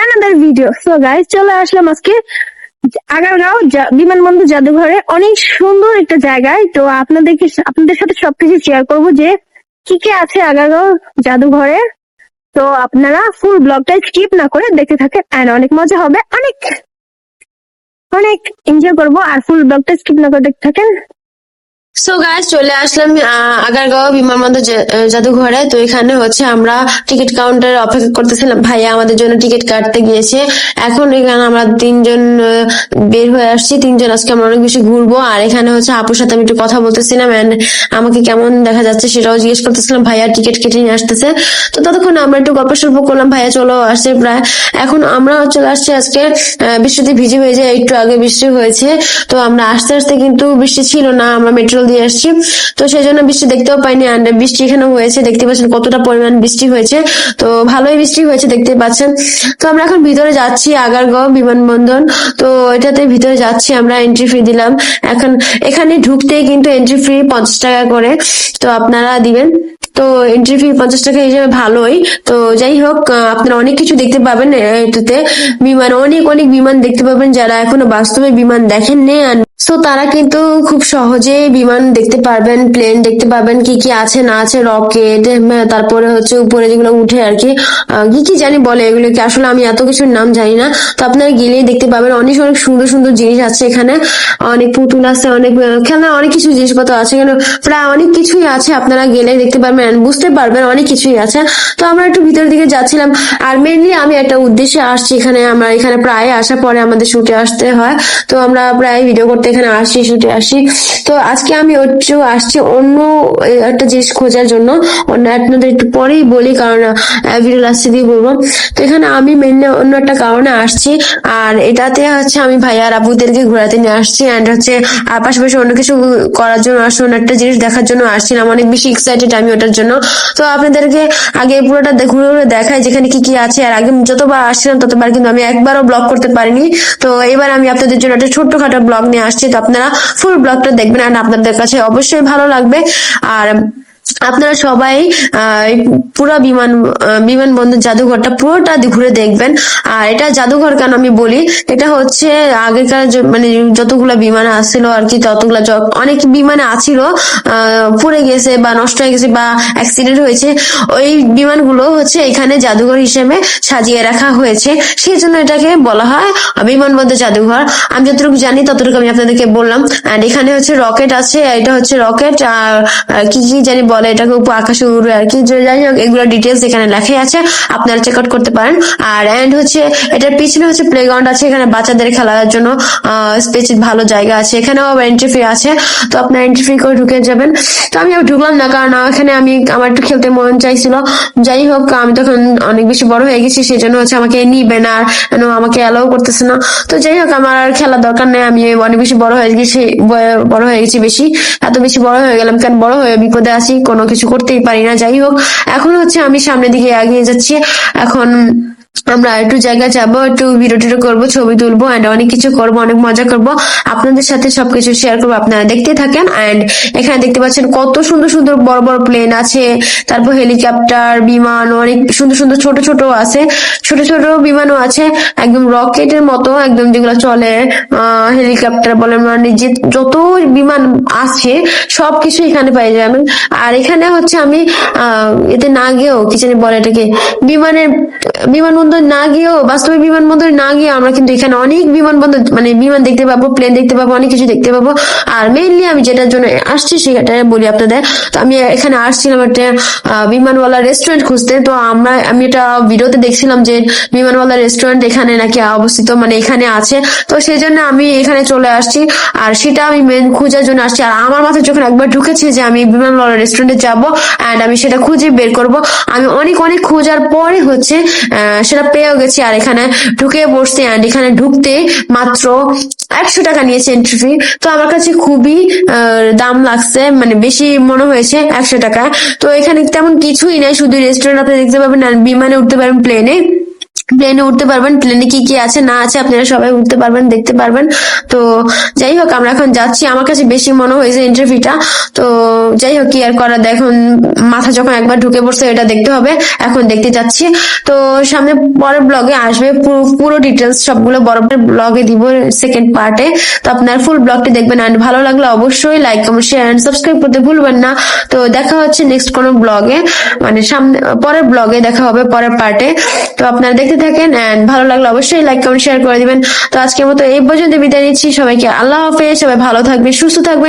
another video. So guys, চলে আসলাম বিমানবন্দর জাদুঘরে। অনেক সুন্দর একটা জায়গায়। তো আপনাদেরকে আপনাদের সাথে সবকিছু শেয়ার করব যে কি কি আছে আগারগাঁও জাদুঘরে। তো আপনারা ফুল ব্লগটা স্কিপ না করে দেখতে থাকেন and অনেক মজা হবে। অনেক অনেক এনজয় করব আর ফুল ব্লগটা স্কিপ না করে দেখতে থাকেন। সো গাইস চলে আসলাম আগারগাঁও বিমানবন্দর জাদুঘরে। তো এখানে হচ্ছে আমরা টিকিট কাউন্টারে অপেক্ষা করতেছিলাম। ভাইয়া আমাদের জন্য টিকিট কাটতে গিয়েছে। এখন এখানে আমরা তিনজন বের হয়ে আসছি। তিনজন আজকে আমরা অনেক বেশি ঘুরবো। আর এখানে হচ্ছে আপুর সাথে আমি একটু কথা বলতেছিলাম এন্ড আমাকে কেমন দেখা যাচ্ছে সেটাও জিজ্ঞেস করতেছিলাম। ভাইয়া টিকিট কেটে নিয়ে আসতেছে। তো ততক্ষণ আমরা একটু গল্প সল্প করলাম। ভাইয়া চলো আসছে প্রায়। এখন আমরা চলে আসছি আজকে বৃষ্টিতে ভিজে হয়েছে একটু আগে বৃষ্টি হয়েছে। তো আমরা আস্তে আস্তে কিন্তু বৃষ্টি ছিল না। আমরা মেট্রো দিয়ে আসছি। তো সেই জন্য বৃষ্টি দেখতেও পাইনি আর বৃষ্টি এখানে হয়েছে, দেখতে পাচ্ছেন কতটা পরিমাণ বৃষ্টি হয়েছে। তো ভালোই বৃষ্টি হয়েছে, দেখতে পাচ্ছেন। তো আমরা এখন ভিতরে যাচ্ছি, আগারগাঁও বিমানবন্দর। তো এটাতে ভিতরে যাচ্ছি, আমরা এন্ট্রি ফি দিলাম। এখন এখানে ঢুকতে কিন্তু এন্ট্রি ফি পঞ্চাশ টাকা করে। তো আপনারা দিবেন। তো এন্ট্রি ফি পঞ্চাশ টাকা হিসেবে ভালোই। তো যাই হোক আপনারা অনেক কিছু দেখতে পাবেন এটাতে। বিমান, অনেক অনেক বিমান দেখতে পাবেন যারা এখনও বাস্তবে বিমান দেখেননি সো তারা কিন্তু খুব সহজে বিমান দেখতে পারবেন প্লেন দেখতে পাবেন কি কি আছে, না আছে রকেট তারপরে হচ্ছে উপরে যেগুলো উঠে আর কি। কি কি জানি বলে এগুলোকে, আসলে আমি এত কিছুর নাম জানি না। তো আপনারা গেলেই দেখতে পাবেন, অনেক অনেক সুন্দর সুন্দর জিনিস আছে এখানে। অনেক পুতুল আছে, অনেক খেলনা, অনেক কিছু জিনিসপত্র আছে। এখানে প্রায় অনেক কিছুই আছে, আপনারা গেলে দেখতে পারবেন বুঝতে পারবেন অনেক কিছুই আছে। তো আমরা একটু ভিতরের দিকে যাচ্ছিলাম আর মেনলি আমি একটা উদ্দেশ্যে আসছি এখানে, আমরা এখানে প্রায় আসার পরে আমাদের শুটে আসতে হয়। তো আমরা প্রায় ভিডিও করতে এখানে আসি শুটে আসি তো আজকে আমি একটু আসছি অন্য একটা জিনিস খোঁজার জন্য। অন্য আপনাদের একটু পরেই বলি, কারণ ভিডিও লাস্টে দিয়ে বলব। তো এখানে আমি মেনলি অন্য একটা কারণে আসছি, আর এটাতে হচ্ছে আমি ভাইয়া আর আবুদেরকে ঘোরাতে নিয়ে আসছি অ্যান্ড হচ্ছে আর পাশাপাশি অন্য কিছু করার জন্য আসছি, অন্য একটা জিনিস দেখার জন্য আসছিলাম অনেক বেশি এক্সাইটেড আমি ওটার জন্য। তো আপনাদেরকে আগে পুরোটা ঘুরে ঘুরে দেখাই যেখানে কি কি আছে, আর আগে যতবার আসছিলাম ততবার কিন্তু আমি একবারও ব্লগ করতে পারিনি। তো এবার আমি আপনাদের জন্য একটা ছোট্টখাটো ব্লগ নিয়ে আসছি। তো আপনারা ফুল ব্লগটা দেখবেন আর আপনাদের কাছে অবশ্যই ভালো লাগবে। আর আপনারা সবাই পুরো বিমান বিমানবন্দর জাদুঘরটা পুরোটা ঘুরে দেখবেন। আর এটা জাদুঘর কেন আমি বলি? এটা হচ্ছে আগেকার মানে যতগুলা বিমান আসছিল আর কি, ততগুলা অনেক বিমানে আছিল পড়ে গেছে বা নষ্ট হয়ে গেছে বা অ্যাক্সিডেন্ট হয়েছে। ওই বিমানগুলো হচ্ছে এখানে জাদুঘর হিসেবে সাজিয়ে রাখা হয়েছে। সেই জন্য এটাকে বলা হয় বিমানবন্দর জাদুঘর। আমি যতটুকু জানি, ততটুকু আমি আপনাদেরকে বললাম। এখানে হচ্ছে রকেট আছে, এটা হচ্ছে রকেট। আর কি কি জানি বলে এটাকে উপর আকাশে উড়ে আর কি। যাই হোক, এগুলো ডিটেলস এখানে লেখাই আছে। আপনারা চেক আউট করতে পারেন। আর এন্ড হচ্ছে, এটার পিছনে হচ্ছে প্লেগ্রাউন্ড আছে এখানে বাচ্চাদের খেলার জন্য। স্পেস ভালো জায়গা আছে। এখানেও আবার এন্ট্রি ফি আছে। তো আপনার এন্ট্রি ফি করে ঢুকে যাবেন। তো আমি আর ঢুকলাম না, কারণ এখানে আমি, আমার একটু খেলতে মন চাইছিল। যাই হোক, আমি তখন অনেক বেশি বড় হয়ে গেছি সেই জন্য হচ্ছে আমাকে নিবে না আর আমাকে অ্যালাউ করতেছে না। তো যাই হোক, আমার আর খেলার দরকার নেই। আমি অনেক বেশি বড় হয়ে গেছি, বড় হয়ে গেছি বেশি। এত বেশি বড় হয়ে গেলাম কেন? বড় হয়ে বিপদে আছি কোনো কিছু করতেই পারি না। যাই হোক, এখন হচ্ছে আমি সামনের দিকে এগিয়ে যাচ্ছি। এখন আমরা একটু জায়গায় যাব, একটু ভিডিও টিডিও করব, ছবি তুলবো এন্ড অনেক কিছু করব, অনেক মজা করব। আপনাদের সাথে সবকিছু শেয়ার করব, আপনারা দেখতে থাকেন। এন্ড এখানে দেখতে পাচ্ছেন কত সুন্দর সুন্দর বড় বড় প্লেন আছে। তারপর হেলিকপ্টার বিমান, অনেক সুন্দর সুন্দর ছোট ছোট আছে। ছোট ছোট বিমানও আছে। একদম রকেটের মতো, একদম যেগুলো চলে হেলিকপ্টার বলেন মানে যে যত বিমান আছে, সবকিছু এখানে পাই যাবেন আর এখানে হচ্ছে আমি, আহ, এতে না গিয়েও কি জানি বলে এটাকে, বিমানের বিমানবন্দর না গিয়েও, বাস্তবে বিমানবন্দর না গিয়ে আমরা কিন্তু এখানে অনেক বিমানবন্দর মানে বিমান দেখতে পাবো প্লেন দেখতে পাবো, অনেক কিছু দেখতে পাবো। আর মেইনলি আমি যেটার জন্য আসছি সেটা বলি আপনাদের। তো আমি এখানে আসছিলাম একটা বিমানওয়ালা রেস্টুরেন্ট খুঁজতে। তো আমরা, আমি এটা ভিডিওতে দেখছিলাম যে বিমানওয়ালা রেস্টুরেন্ট এখানে নাকি অবস্থিত মানে এখানে আছে। তো সেই জন্য আমি এখানে চলে আসছি। আর সেটা আমি মেন খোঁজার জন্য আসছি। আর আমার মাথায় যখন একবার ঢুকেছে যে আমি বিমানওয়ালা রেস্টুরেন্টে যাব এন্ড আমি সেটা খুঁজে বের করব, আমি অনেক অনেক খোঁজার পরে হচ্ছে সেটা পেয়েও গেছি আর এখানে ঢুকে বসছি অ্যান্ড এখানে ঢুকতে মাত্র একশো টাকা নিয়েছে এন্ট্রি ফি তো আমার কাছে খুবই দাম লাগছে মানে বেশি মনে হয়েছে একশো টাকা। তো এখানে তেমন কিছুই নাই, শুধু রেস্টুরেন্ট আপনি দেখতে পাবেন বিমানে উঠতে পারেন প্লেনে প্লেনে উঠতে পারবেন। প্লেনে কি কি আছে, না আছে, আপনারা সবাই উঠতে পারবেন, দেখতে পারবেন। তো যাই হোক, আমরা এখন যাচ্ছি। আমার কাছে বেশি মনে হয়েছে ইন্টারভিউটা তো যাই হোক, কি আর করার দেখুন মাথা যখন একবার ঢুকে পড়ছে, এটা দেখতে হবে। এখন দেখতে যাচ্ছি। তো সামনে পরের ব্লগে আসবে। পুরো ডিটেলস সবগুলো বরাবর ব্লগে দিব সেকেন্ড পার্টে তো আপনার ফুল ব্লগটি দেখবেন। এন্ড ভালো লাগলে অবশ্যই like comment share and subscribe করতে ভুলবেন না। তো দেখা হচ্ছে নেক্সট কোনো ব্লগে মানে সামনে, পরের ব্লগে দেখা হবে, পরের পার্টে তো আপনারা দেখতে থাকেন এন্ড ভালো লাগলে অবশ্যই লাইক কমেন্ট শেয়ার করে দিবেন। তো আজকের মতো এই পর্যন্ত বিদায় নিচ্ছি। সবাইকে আল্লাহ হাফেজ। সবাই ভালো থাকবে সুস্থ থাকবে